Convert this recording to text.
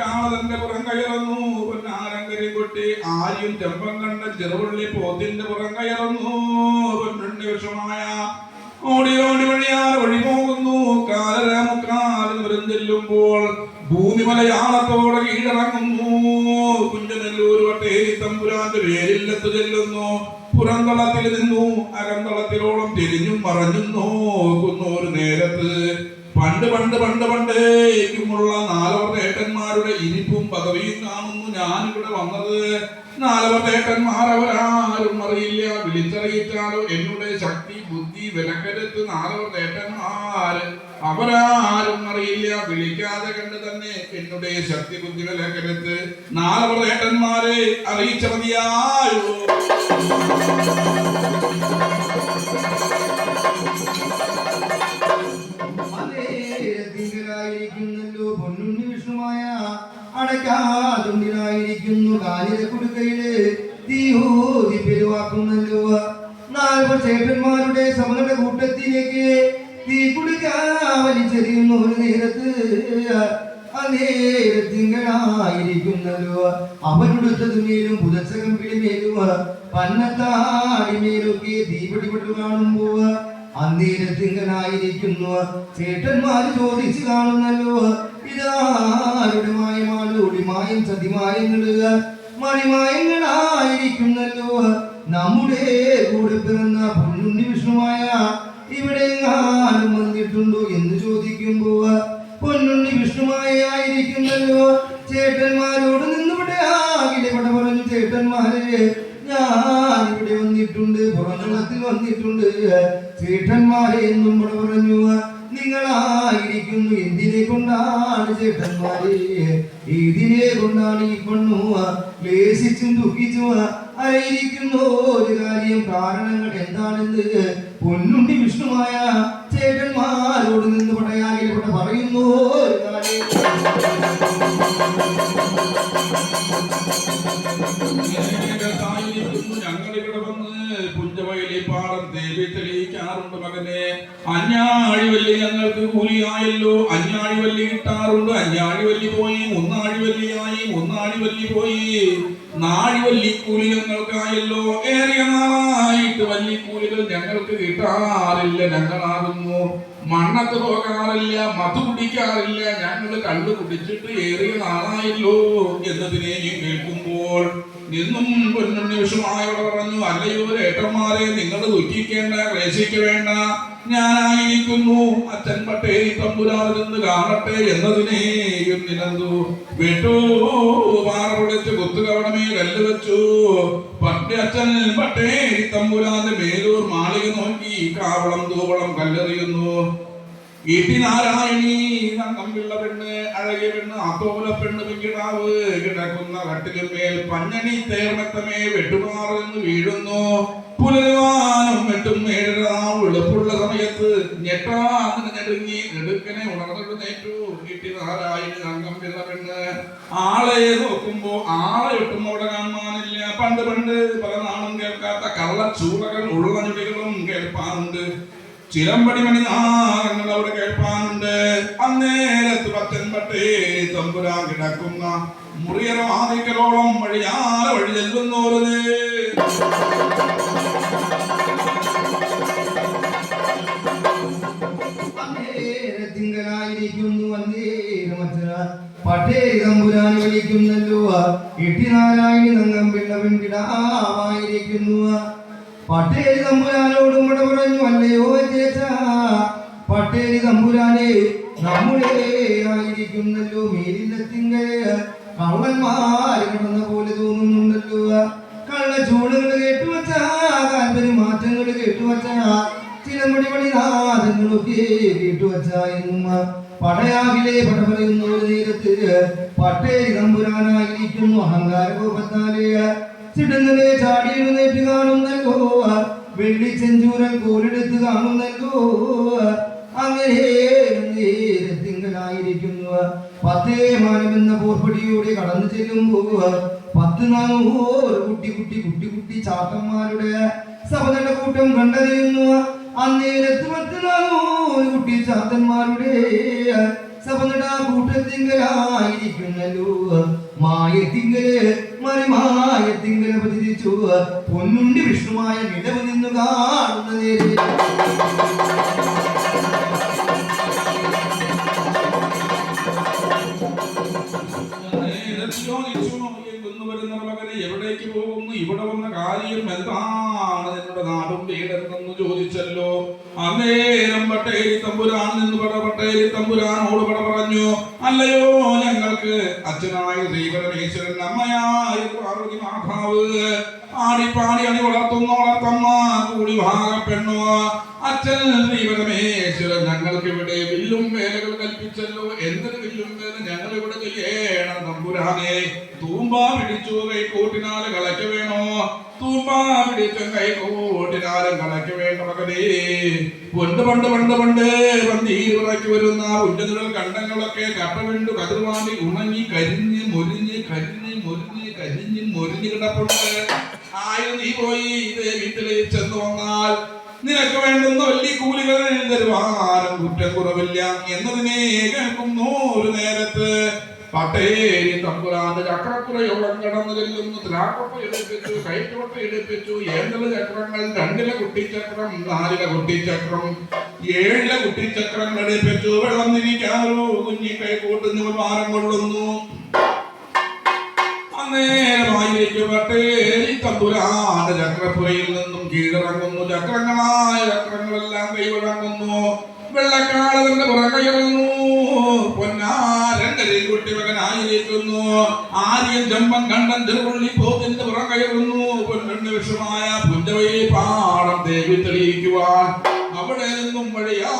കാളതന്റെ പുറം കയറുന്നു പൊന്നാരങ്കരി കൊട്ടി ആര്യം ചെമ്പം കണ്ട ചെറുപള്ളി പോത്തിന്റെ പുറം കയറുന്നു പൊന്നുണ്ണി വിഷമായ ഓടി ഓടി വഴിയാൽ വഴി പോകുന്നു. കാലര മുക്കാലിന് വരും ചെല്ലുമ്പോൾ ഭൂമി മലയാളത്തോടെ കീഴടങ്ങുന്നു. കുഞ്ചനെല്ലൂർ വട്ടേരി തമ്പുരാന്റെ പേരില്ലെത്തു ചെല്ലുന്നു. പുറന്തളത്തിൽ നിന്നു അകന്തളത്തിലോളം തിരിഞ്ഞും മറഞ്ഞും നോക്കുന്നു ഒരു നേരത്ത് പണ്ട് പണ്ട് പണ്ട് പണ്ടേക്കുമുള്ള നാലവർ ഏട്ടന്മാരുടെ ഇരിപ്പും പദവിയും കാണുന്നു ഞാനിവിടെ വന്നത്. നാലവരുടെ ഏട്ടന്മാർ അവരാരും അറിയില്ല. വിളിച്ചറിയിച്ചാലോ? എന്നുടെ ശക്തി ബുദ്ധി വിലക്കരുത്ത് നാലവരുടെ ഏട്ടന്മാര് അവരാരും അറിയില്ല. വിളിക്കാതെ കണ്ട് തന്നെ എന്നുടെ ശക്തി ബുദ്ധി വിലക്കരുത്ത് നാലവരുടെ ഏട്ടന്മാരെ അറിയിച്ച അടക്കാതുണ്ടിനായിരിക്കുന്നു കാലിലെ കുടുക്കയിൽ തീഹൂതി പെരുവാക്കുന്നല്ലോ. നാൽപ്പത് ചേട്ടന്മാരുടെ സമകളുടെ കൂട്ടത്തിലേക്ക് തീ കുടിക്കാവലിച്ചെറിയുന്ന ഒരു നേരത്ത് തിങ്കളായിരിക്കുന്നല്ലോ അവനുടുത്തത് മേലും പുതച്ച കമ്പിളി മേലും പന്നത്താടി മേലൊക്കെ തീ പിടിപെട്ടു കാണുമ്പോ അന്നേരത്തിങ്കനായിരിക്കുന്നു ചേട്ടന്മാര് ചോദിച്ചു കാണുന്നല്ലോ ഇതാരുടെ മായമാളൂടി മായം ചതിമായങ്ങൾ മണിമായങ്ങളായിരിക്കുന്നല്ലോ നമ്മുടെ കൂടെ പിറന്ന പൊന്നുണ്ണി വിഷ്ണുമായ ഇവിടെ എങ്ങാനും വന്നിട്ടുണ്ടോ എന്ന് ചോദിക്കുമ്പോ പൊന്നുണ്ണി വിഷ്ണുമായ ആയിരിക്കുന്നല്ലോ. ചേട്ടന്മാരോട് നിന്നിവിടെ ആകിലെ പട പറഞ്ഞു ചേട്ടന്മാരെ ഞാൻ ഇവിടെ വന്നിട്ടുണ്ട്. പുറന്തളത്തിൽ വന്നിട്ടുണ്ട്. ചേട്ടന്മാരെ എന്നും പറഞ്ഞു നിങ്ങളായിരിക്കുന്നു എന്തിനെ കൊണ്ടാണ് ചേട്ടന്മാരെ? ഏതിനെ കൊണ്ടാണ് ഈ പെണ്ണു ലേശിച്ചും ദുഃഖിച്ചും ആയിരിക്കുന്നു ഒരു കാര്യം. കാരണങ്ങൾ എന്താണെന്ന് പൊന്നുണ്ടി വിഷ്ണുമായ ചേട്ടന്മാരോട് നിന്ന് വന്ന് പുഞ്ചവയലി പാടം ദേവി തെളിയിക്കാറുണ്ട് മകനെ. അഞ്ഞാഴിവല്ലി ഞങ്ങൾക്ക് കൂലിയായല്ലോ. അഞ്ഞാഴിവല്ലി കിട്ടാറുണ്ട്. അഞ്ഞാഴിവല്ലി പോയി ഒന്നാഴിവല്ലിയായി ഒന്നാഴിവല്ലി പോയി. നാഴിവല്ലി കൂലി ഞങ്ങൾക്കായല്ലോ. ഏറിയ നാളായിട്ട് വല്ലി കൂലികൾ ഞങ്ങൾക്ക് കിട്ടാറില്ല ഞങ്ങളാകുന്നു. മണ്ണത്ത് പോകാറില്ല മധു കുടിക്കാറില്ല ഞങ്ങൾ കള്ളു കുടിച്ചിട്ട് ഏറിയ നാളായല്ലോ എന്നതിനെ കേൾക്കുമ്പോൾ നിന്നും പൊന്നുണ്ണി വിഷമായോട് പറഞ്ഞു അല്ലയോ ഏട്ടന്മാരെ നിങ്ങൾ ദുഃഖിക്കേണ്ട ക്ലേശിക്ക വേണ്ട ഞാനായിരിക്കുന്നു. അച്ഛൻ പട്ടേരി നിന്ന് കാണട്ടെ എന്നതിനെയും നിലന്തു വിട്ടു. പാറ പൊളിച്ച് കുത്തുകവണമേ കല്ല് വെച്ചു. പട്ടി അച്ഛൻ പട്ടേരി തമ്പുരാന്റെ മേലൂർ മാളിക നോക്കി കാവളം തൂവളം കല്ലെറിയുന്നു. ഇട്ടി നാരായണി നമ്പിള്ള പെണ്ണ് അഴകിയ പെണ്ണ് ആത്തോല പെണ്ണ് പിങ്കിടാവ് കിടക്കുന്ന കട്ടിലുമേൽ പഞ്ഞണി തേർമത്തമേ വെട്ടുമാറെന്ന് വീഴുന്നു. പുലരുവാനും വെട്ടും ഏഴര വെളുപ്പുള്ള സമയത്ത്. ഞെട്ടാന്ന് ഞെടുങ്ങി നെടുക്കനെ ഉണർന്നിട്ട് നേറ്റു. ഇട്ടി നാരായണി പിള്ള പെണ്ണ്. ആളെ നോക്കുമ്പോ ആളെ ഒട്ടും അവിടെ കാണാനില്ല പണ്ട് പണ്ട് പല നാളും കേൾക്കാത്ത കള്ളച്ചൂളകൾ ഉള്ള ഞൊടികളും കേൾപ്പാനുണ്ട് ചിലമ്പടി മണി നാഗങ്ങൾ അവിടെ കേൾപ്പാനുണ്ട്. അന്നേരത്ത് പത്തൻപട്ടേ തമ്പുരാൻ കിടക്കുന്ന മുറിയറ ആദിക്കലോളം വഴിയാല വഴി ചെല്ലുന്നോരത്. പട്ടേ തമ്പുരാൻ വിളിക്കുന്നല്ലോ. എട്ടിനാരായണി പട്ടേരി തമ്പുരാനോടും ഇവിടെ പറഞ്ഞു അല്ലയോ പട്ടേരി തമ്പുരാനെ നമ്മുടെ ആയിരിക്കുന്നല്ലോ മേലിലെത്തിങ്കൽ കള്ളന്മാര് കിടന്ന പോലെ തോന്നുന്നുണ്ടല്ലോ. കള്ള ചൂടുകൾ കേട്ടുവച്ച താല്പര്യ മാറ്റങ്ങൾ കേട്ടുവച്ച ചിലമ്പടി മണിനാഥങ്ങളൊക്കെ കേട്ടുവച്ച എന്നും പടയാകിലെ പട പറയുന്ന ഒരു നേരത്ത് പട്ടേരി തമ്പുരാനായിരിക്കുന്നു അഹങ്കാര ചിടുന്നലെ ചാടി എഴുന്നേറ്റ് കാണുന്നല്ലോ വെള്ളി ചെഞ്ചൂരൽ കോലെടുത്ത് കാണുന്നല്ലോ അങ്ങനെ തിങ്കളായിരിക്കുന്നു പത്തേ മാനം എന്ന പോർപ്പടിയോടെ കടന്നു ചെല്ലുമ്പോ പത്ത് നാനൂറ് കുട്ടി കുട്ടി കുട്ടി കുട്ടി ചാത്തന്മാരുടെ സഭകളുടെ കൂട്ടം കണ്ടറിയുന്നു. അന്നേരത്ത് പത്ത് നാനൂറ് കുട്ടി ചാത്തന്മാരുടെ സപനട കൂട്ടത്തിങ്കലായിരിക്കുന്നല്ലോ മായത്തിങ്കൽ മറിമായത്തിങ്കൽ പതിച്ചു പൊന്നുണ്ടി വിഷ്ണുമായ നിലവ് നിന്നു തമ്പുരാൻ നിന്ന് പട പട്ടേലി തമ്പുരാനോട് പട പറഞ്ഞു അല്ലയോ ഞങ്ങൾക്ക് അച്ഛനായ ശ്രീപരമേശ്വരൻ അമ്മയായ പാർവതി മാതാവ് പാടി അണി വളർത്തുന്നോളത്തമ്മ കൂടി പെണ്ണു അച്ഛൻ ശ്രീപരമേശ്വരൻ ഞങ്ങൾക്ക് ഇവിടെ വില്ലും വേലകൾ കൽപ്പിച്ചല്ലോ. എന്തൊരു വില്ലും വേല? ഞങ്ങൾ ഇവിടെ ചെയ്യണം തമ്പുരാനെ. തൂമ്പ പിടിച്ചു കൈക്കോട്ടിനാല് കളയ്ക്ക വേണോ? തൂമ്പ പിടിച്ച കൈക്കോട്ടിനാലും കളയ്ക്ക വേണ്ട മകനേ. പണ്ട് പണ്ട് പണ്ട് പണ്ട് പന്തീറയ്ക്ക് വരുന്ന ഉന്നതകൾ കണ്ടങ്ങളൊക്കെ കട്ടവിണ്ടു കതിർവാണ്ടി ഉണങ്ങി കരിഞ്ഞ് മൊരിഞ്ഞ് കരിഞ്ഞ് മൊരിഞ്ഞ് കരിഞ്ഞ് മൊരിഞ്ഞ് കിടപ്പുണ്ട്. ആയിരം നീ പോയി ഇതേ വീട്ടിലേക്ക് ചെന്ന് വന്നാൽ നിനക്ക് വേണ്ടുന്ന വലിയ കൂലികൾ തരുവാനും കുറ്റം കുറവില്ല എന്നതിനെ കേൾക്കുന്നു ഒരു നേരത്ത്. പട്ടേരി തമ്പുരാന് ചക്രക്കുറയോളം കടന്നു ചെല്ലുന്നു. ത്രാക്കൊപ്പ എടുപ്പിച്ചു കൈക്കോട്ട എടുപ്പിച്ചു. ഏഴ് ചക്രങ്ങൾ രണ്ടിലെ കുട്ടിച്ചക്രം നാലിലെ കുട്ടിച്ചക്രം ഏഴിലെ കുട്ടിച്ചക്രങ്ങൾ എടുപ്പിച്ചു. വെള്ളം തിരിക്കാനൊരു കുഞ്ഞി കൈക്കോട്ടുന്ന ഭാരം കൊള്ളുന്നു. ചക്രപ്പുരയിൽ നിന്നും കീഴിറങ്ങുന്നു ചക്രങ്ങളായ ചക്രങ്ങളെല്ലാം കൈവിടങ്ങുന്നു വെള്ളക്കാളതിന്റെ പുറകയിറങ്ങുന്നു പൊന്നാരണ്ടരിൽ കുട്ടി മകനായിരിക്കുന്നു ആര്യൻ ജമ്പം കണ്ടൻ തിരുവള്ളി പോത്തിന്റെ പുറകയറുന്നു പൊന്നണ്ണ വിഷമായ പുഞ്ചവയിൽ പാടം ദേവി തെളിയിക്കുവാൻ. അവിടെ നിന്നും വഴിയാ